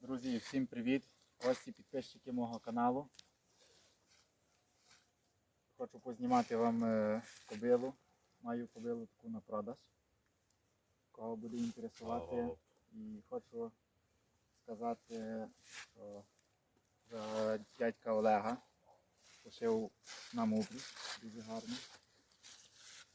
Друзі, всім привіт! Гості підписчики мого каналу. Хочу познімати вам е, кобилу. Маю кобилу таку на продаж. Кого буде інтересувати. І хочу сказати, що за дядька Олега пошив нам упріж, дуже гарний.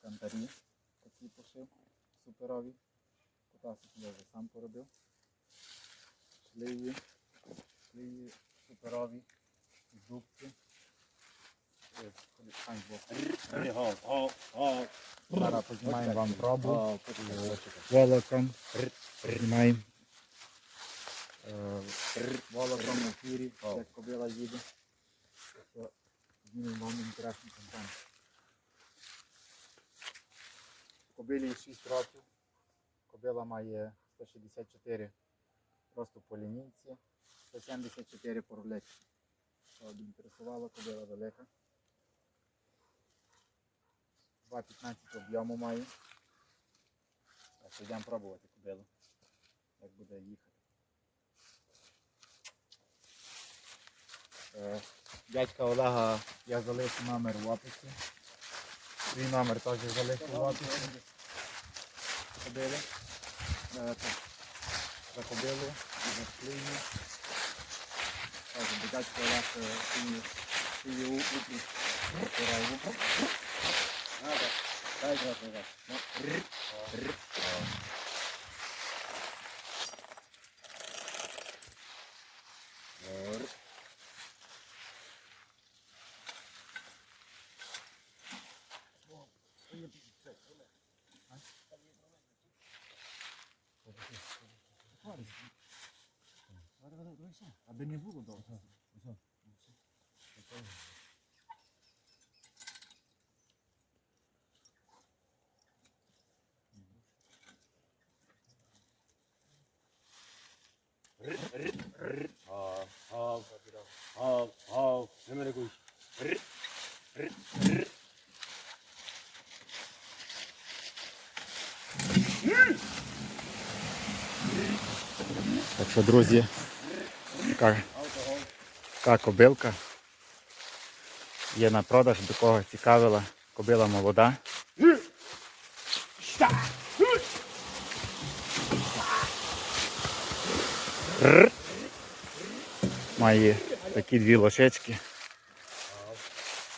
Кантарі такі пошив, суперові. Кутасик я вже сам поробив. Шлиї, шлиї суперові, стань збоку. Зараз познімаємо вам пробу. Волоком. Знімаємо. Е, Волоком в ефірі, як кобила їде. Знімемо вам інтересний контент. Кобилі 6 років. Кобила має 164 просто по лінійці, 174 по рулетці. Що інтересувала кобила велика. 2,15 об'єму має. Так, йдемо пробувати кобилу, як буде їхати. Е, Дядька Олега я залишу номер в описі. Свій номер теж залишу в описі. Кобили. Е, За і за її. Кажу, дядько Олег е, свій свій упліт корову. Дай грати, грати. Ну, Olha, olha, olha, olha, a benevugo do. 하우 하우 하우 헤메르고 що, друзі, така, така кобилка є на продаж, до кого цікавила. Кобила молода. Має такі дві лошечки.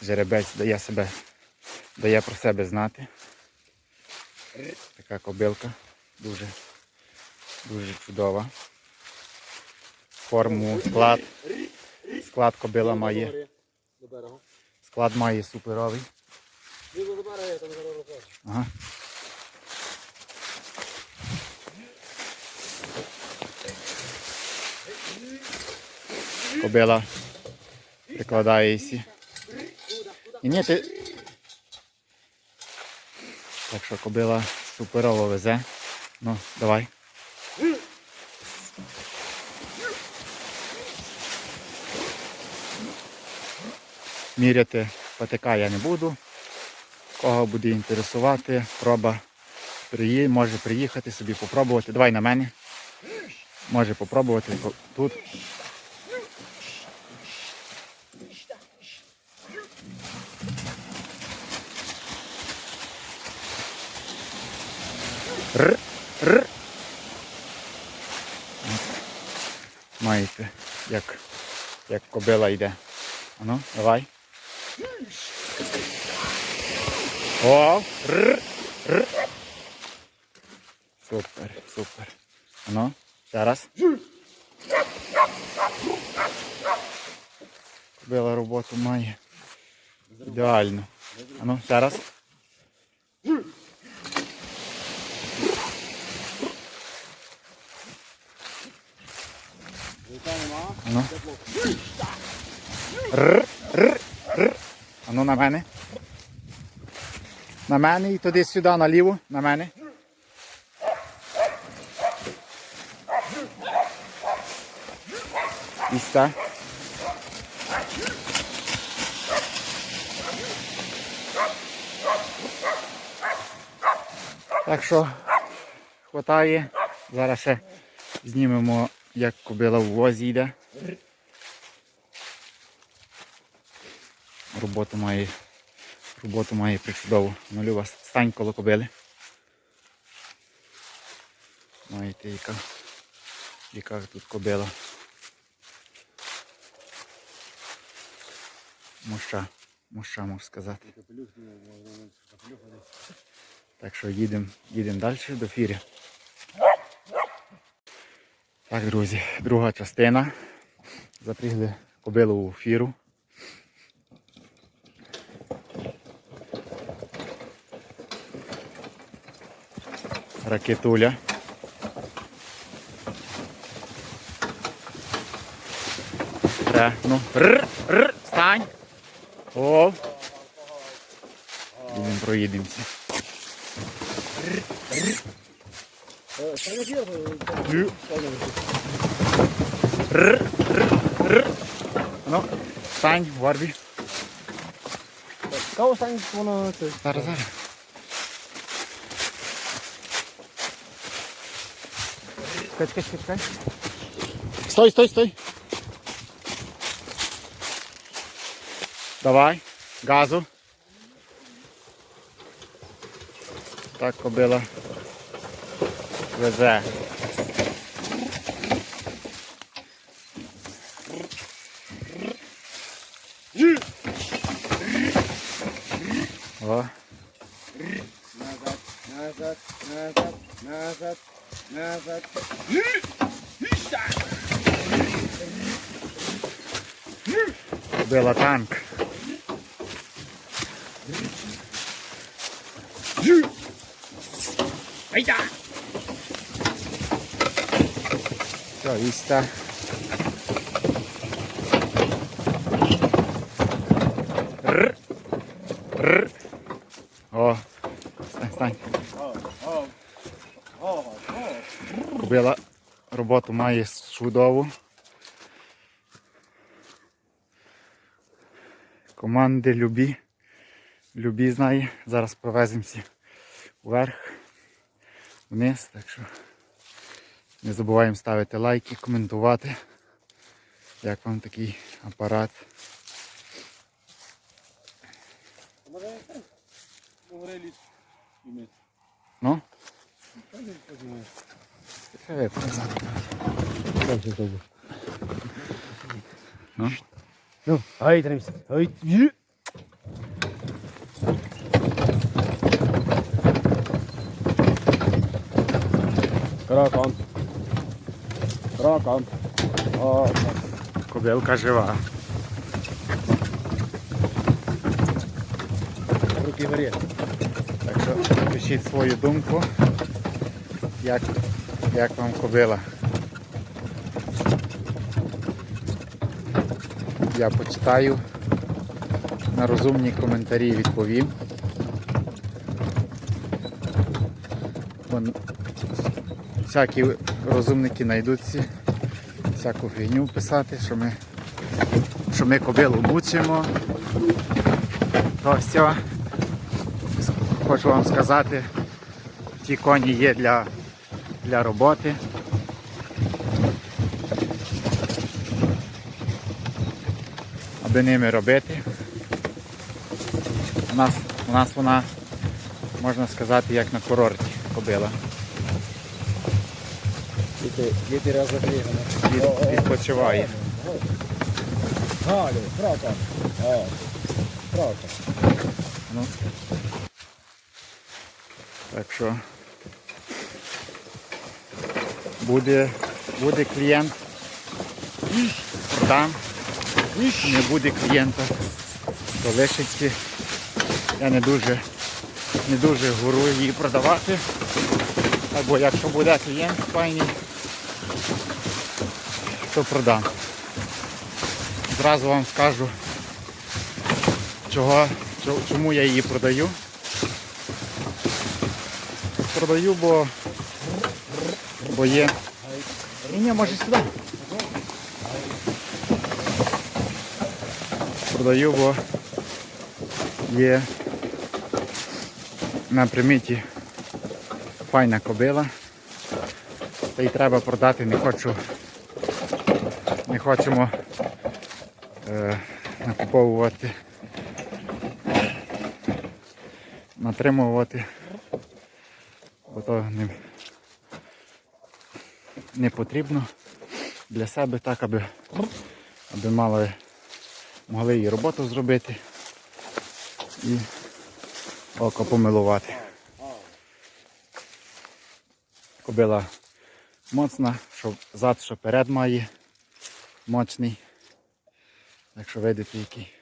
Жеребець дає себе, дає про себе знати. Така кобилка. Дуже, дуже чудова. Форму, склад. Склад кобила має. Склад має суперовий. Ага. Кобила прикладається. І ні, ти... Так що кобила суперово везе. Ну, давай. Міряти патика я не буду. Кого буде інтересувати, проба приї... може приїхати собі попробувати. Давай на мене. Може попробувати тут. Р, р. Маєте, як, як кобила йде. Ану, давай. О, р, р. Супер, супер. Ну, ще раз. Кобила роботу має. Ідеально. А ну, ще раз. Віта нема. А ну. Тепло. Р, р, р. А ну на мене. На мене і туди сюди наліво. На мене. І ста. Так що хватає. Зараз ще знімемо як кобила в возі йде. Роботу має, роботу має причудову. Малюва стань коло кобили. Маєте, яка, яка тут кобила. Моща, моща можу сказати. Так що їдемо їдем далі до фірі. Так, друзі, друга частина. Запрягли кобилу у фіру. Ракетуля. Ре, ну, р, р, стань. О. Їдемо проїдемося. На фір. Р, р, р. Ну, стань, Варбі. Кого стань, воно це. Зараз, зараз. Чекай, чекай, чекай, чекай. Стой, стой, стой. Давай, газу. Так, кобила. Везе. О. Назад, назад, назад, назад, назад. Била танк. Айда! Все, віста. Р. Р. О, стань, стань. О, о, о, о. Кобила роботу має чудову. Команди любі. Любі знає. Зараз провеземося вверх, вниз. Так що не забуваємо ставити лайки, коментувати. Як вам такий апарат. Ну, Ну, Ну, ай, тримся. Ай. Кракон. Кракон. О, кобилка жива. руки горі. Так що пишіть свою думку, як, як вам кобила. Я почитаю, на розумні коментарі відповім. Вон, всякі розумники знайдуться, всяку фігню писати, що ми, що ми кобилу мучимо. То все хочу вам сказати, ті коні є для, для роботи. Аби ними робити. У нас, у нас вона, можна сказати, як на курорті кобила. Діти. Від, відпочиває. Галю, кракон. О. Ну. Так що буде, буде клієнт. Там не буде клієнта. То лишиться. Я не дуже, не дуже гурую її продавати. Або якщо буде клієнт файний, то продам. Зразу вам скажу, чого, чому я її продаю. Продаю, бо, бо є. Ні, ні, може сюди. Продаю, бо є на приміті файна кобила. Та й треба продати, не хочу не хочемо е, накуповувати, натримувати, бо то не, не потрібно для себе так, аби, аби мали, могли і роботу зробити і око помилувати. Кобила моцна, що зад, що перед має мощний. Якщо видите, який,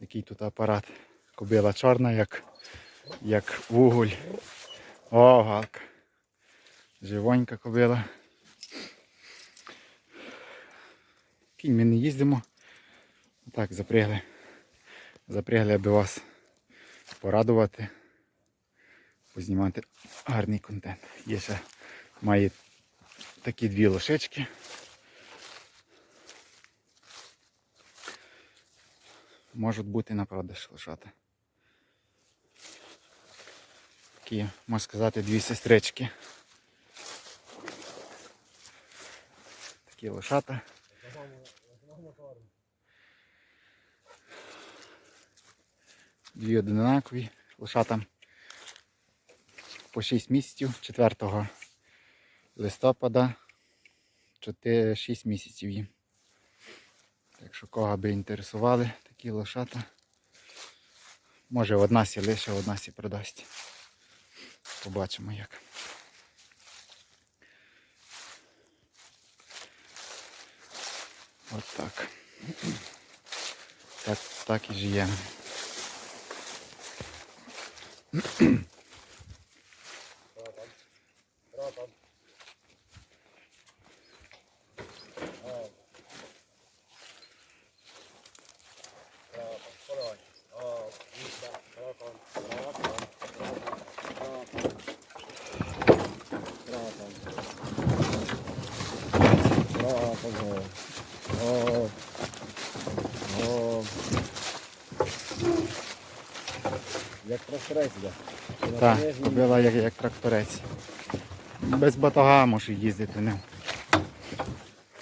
який тут апарат. Кобила чорна, як, як вуголь. О, галка. Живонька кобила. Кінь ми не їздимо. Так, запрягли. Запрягли, аби вас порадувати, познімати гарний контент. Є ще має такі дві лошечки. Можуть бути на продаж лошата. Такі, можна сказати, дві сестрички. Такі лошата. Дві одинакові лошата по 6 місяців 4 листопада 4, 6 місяців їм. Так що кого би інтересували такі лошата. Може одна сі лише, одна сі продасть. Побачимо як. От так. Так, так і живемо. Як тракторець іде. Так, кобила як, як тракторець. Без батога може їздити ним.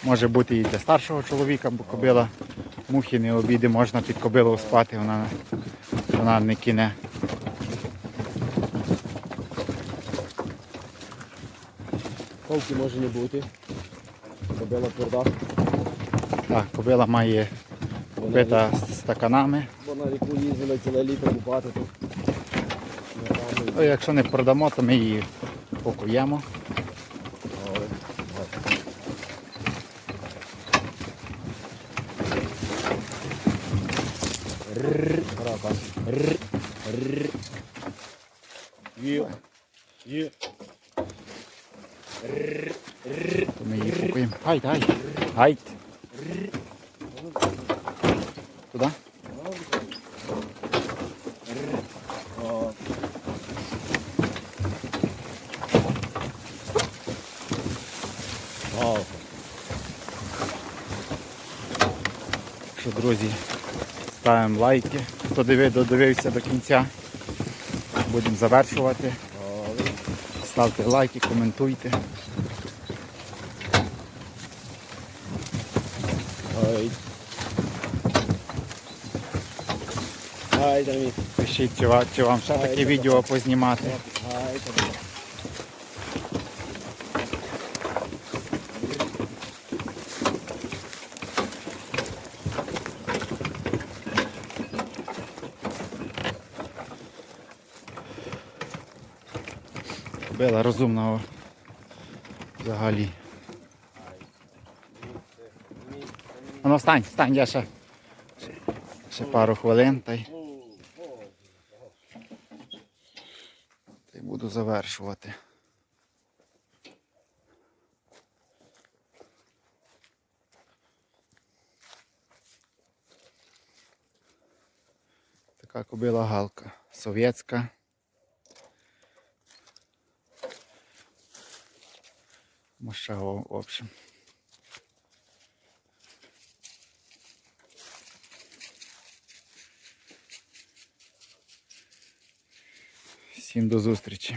Може бути і для старшого чоловіка, бо кобила мухи не обіди, можна під кобилу спати, вона, вона не кине. Ковки може не бути. Кобила тверда. Так, кобила має Вона, бита стаканами. бо на ріку їздила ціле літо купати тут. Ну, якщо не продамо, то ми її покуємо. Ми її покуємо. Гайд, гайд, гайд. Туди? Вау. Що, друзі, ставимо лайки. Хто диви- додивився до кінця. Будемо завершувати. Ставте лайки, коментуйте. Ай. Ай, Дамір. Пишіть, чи вам, чи вам ще таке відео познімати. Ай, Дамір. Била розумного взагалі. Ну стань, я ще, ще пару хвилин та й, та й буду завершувати. Така кобила галка. Совєтська. Мощава, в общем. Всім до зустрічі.